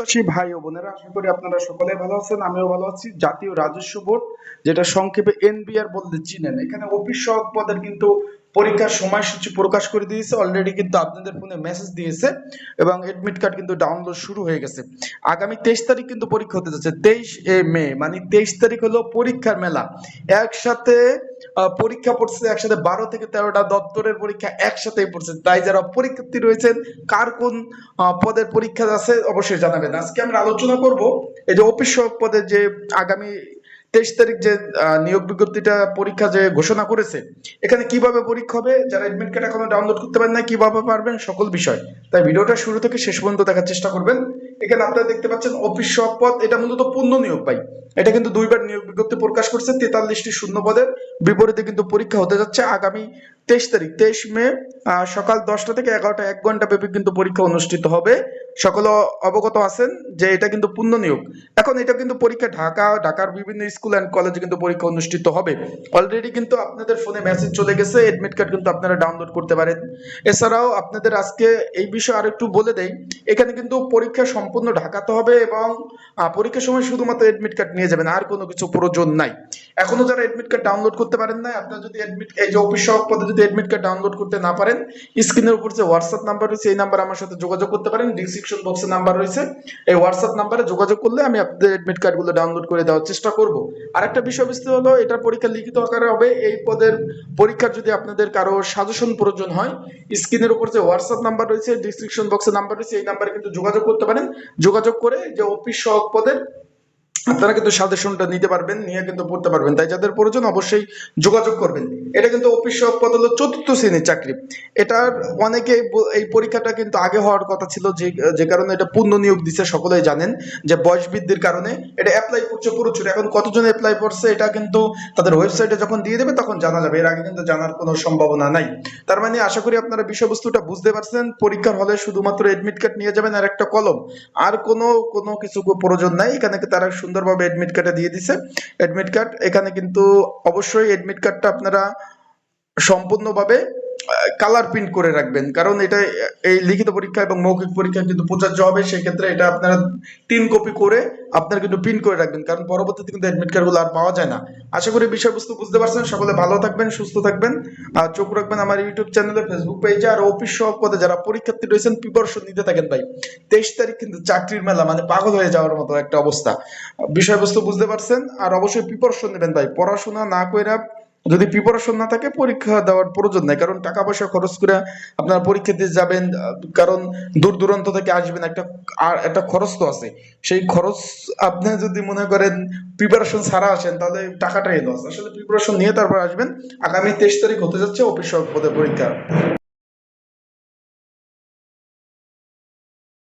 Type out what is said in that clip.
প্রত্যাশী ভাই ও বোনেরা, আশা করি আপনারা সকলে ভালো আছেন, আমিও ভালো আছি। জাতীয় রাজস্ব বোর্ড, যেটা সংক্ষেপে এনবিআর বলতে চিনেন। এখানে অফিস সহায়ক পদের কিন্তু পরীক্ষার সময়সূচি প্রকাশ করে দিয়েছে অলরেডি কিন্তু আপনাদের ফোনে মেসেজ দিয়েছে এবং এডমিট কার্ড কিন্তু ডাউনলোড শুরু হয়ে গেছে। আগামী তেইশ তারিখ কিন্তু পরীক্ষা হতে যাচ্ছে, তেইশ এ মে মানে তেইশ তারিখ হলো পরীক্ষার মেলা। একসাথে পরীক্ষা পড়ছে একসাথে বারো থেকে তেরোটা দপ্তরের পরীক্ষা একসাথেই পড়ছে। তাই যারা পরীক্ষার্থী রয়েছেন, কার কোন পদের পরীক্ষা আছে অবশ্যই জানাবেন। আজকে আমরা আলোচনা করব এই যে অফিস সহায়ক পদের যে আগামী তেইশ তারিখ যে নিয়োগ বিজ্ঞপ্তিটা পরীক্ষা যে ঘোষণা করেছে, এখানে কীভাবে পরীক্ষা হবে, যারা এডমিট কার্ড এখনও ডাউনলোড করতে পারেন না কীভাবে পারবেন, সকল বিষয়। তাই ভিডিওটা শুরু থেকে শেষ পর্যন্ত দেখার চেষ্টা করবেন। এখানে আপনারা দেখতে পাচ্ছেন অফিস সহায়ক পদ, এটা মূলত পূর্ণ নিয়োগ পাই এটা কিন্তু দুইবার নিয়োগ বিজ্ঞপ্তি প্রকাশ করছে, তেতাল্লিশটি শূন্য পদের। বিপরীতে কিন্তু পরীক্ষা হতে যাচ্ছে আগামী তেইশ তারিখ। তেইশ মে সকাল দশটা থেকে এগারোটা, এক ঘণ্টা ব্যাপী কিন্তু পরীক্ষা অনুষ্ঠিত হবে। সকল অবগত আছেন যে এটা কিন্তু পূর্ণ নিয়োগ। এখন এটা কিন্তু পরীক্ষা ঢাকা, ঢাকার বিভিন্ন স্কুল অ্যান্ড কলেজে কিন্তু পরীক্ষা অনুষ্ঠিত হবে। অলরেডি কিন্তু আপনাদের ফোনে মেসেজ চলে গেছে এডমিট কার্ড কিন্তু আপনারা ডাউনলোড করতে পারেন। এছাড়াও আপনাদের আজকে এই বিষয়ে আর একটু বলে দেই, এখানে কিন্তু পরীক্ষা সম্পূর্ণ ঢাকাতে হবে এবং পরীক্ষার সময় শুধুমাত্র এডমিট কার্ড নিয়ে যাবেন, আর কোনো কিছু প্রয়োজন নাই। এখনও যারা এডমিট কার্ড ডাউনলোড করতে পারেন না, আপনারা যদি এডমিট এই যে অফিস সহক পদে যদি এডমিট কার্ড ডাউনলোড করতে না পারেন স্ক্রিনের উপর যে হোয়াটসঅ্যাপ নাম্বার রয়েছে, এই নাম্বার আমার সাথে যোগাযোগ করতে পারেন ডিসক্রিপশন বক্সে নাম্বার রয়েছে। এই হোয়াটসঅ্যাপ নাম্বারে যোগাযোগ করলে আমি আপনাদের এডমিট কার্ডগুলো ডাউনলোড করে দেওয়ার চেষ্টা করব। আর একটা বিষয় বিষয়বস্তু হলো, এটার পরীক্ষা লিখিত আকারে হবে, এই পদের পরীক্ষার যদি আপনাদের কারও সাজেশন প্রয়োজন হয় স্ক্রিনের উপর যে হোয়াটসঅ্যাপ নাম্বার রয়েছে ডিসক্রিপশন বক্সে নাম্বার রয়েছে, এই নাম্বারে কিন্তু যোগাযোগ করতে পারেন। যোগাযোগ করে যে অফিস সহক পদের আপনারা কিন্তু সাজেশনটা নিতে পারবেন, নিয়ে কিন্তু পড়তে পারবেন। তাই যাদের প্রয়োজন অবশ্যই যোগাযোগ করবেন। এটা কিন্তু অফিস সহক পদ হলো চতুর্থ শ্রেণির চাকরি। এটার অনেকে এই পরীক্ষাটা কিন্তু আগে হওয়ার কথা ছিল যে যে কারণে এটা পূর্ণ নিয়োগ দিচ্ছে সকলেই জানেন যে বয়স বৃদ্ধির কারণে। এটা অ্যাপ্লাই করছে প্রচুর। এখন কতজন অ্যাপ্লাই করছে, এটা কিন্তু তাদের ওয়েবসাইটে যখন দিয়ে দেবে, তখন জানা যাবে। এর আগে কিন্তু জানার কোনো সম্ভাবনা নাই। তার মানে আশা করি আপনারা বিষয়বস্তুটা বুঝতে পারছেন। পরীক্ষার হলে শুধুমাত্র এডমিট কার্ড নিয়ে যাবেন আর একটা কলম। আর কোনো কোনো কিছু প্রয়োজন নাই। এখানে তারা সুন্দরভাবে এডমিট কার্ডে দিয়ে দিছে। এডমিট কার্ড এখানে কিন্তু অবশ্যই এডমিট কার্ডটা আপনারা সম্পূর্ণভাবে কালার প্রিন্ট করে রাখবেন। কারণ এটা, এই লিখিত পরীক্ষা এবং মৌখিক পরীক্ষা কিন্তু প্রযোজ্য হবে সেই ক্ষেত্রে এটা আপনারা তিন কপি করে আপনারা কিন্তু প্রিন্ট করে রাখবেন, কারণ পরবর্তীতে কিন্তু এডমিট কার্ডগুলো আর পাওয়া যায় না। আশা করি বিষয়বস্তু বুঝতে পারছেন, সকলে ভালো থাকবেন, সুস্থ থাকবেন, আর চোখ রাখবেন আমার ইউটিউব চ্যানেলে ফেসবুক পেজে আর অফিস সহ পদে যারা পরীক্ষার্থী রয়েছেন প্রিপারেশন নিতে থাকেন ভাই। তেইশ তারিখ কিন্তু চাকরির মেলা মানে পাগল হয়ে যাওয়ার মতো একটা অবস্থা। বিষয়বস্তু বুঝতে পারছেন, আর অবশ্যই প্রিপারেশন নেবেন ভাই। পড়াশোনা না কইরা যদি প্রিপারেশন না থাকে, পরীক্ষা দেওয়ার প্রয়োজন নাই। কারণ টাকা পয়সা খরচ করে আপনার পরীক্ষা দিয়ে যাবেন, কারণ দূর দূরান্ত থেকে আসবেন, একটা আর একটা খরচ তো আছে। সেই খরচ আপনি যদি মনে করেন প্রিপারেশন ছাড়া আসেন, তাহলে টাকাটাই লস আসলে প্রিপারেশন নিয়ে তারপর আসবেন। আগামী তেইশ তারিখ হতে যাচ্ছে অফিস পদে পরীক্ষা।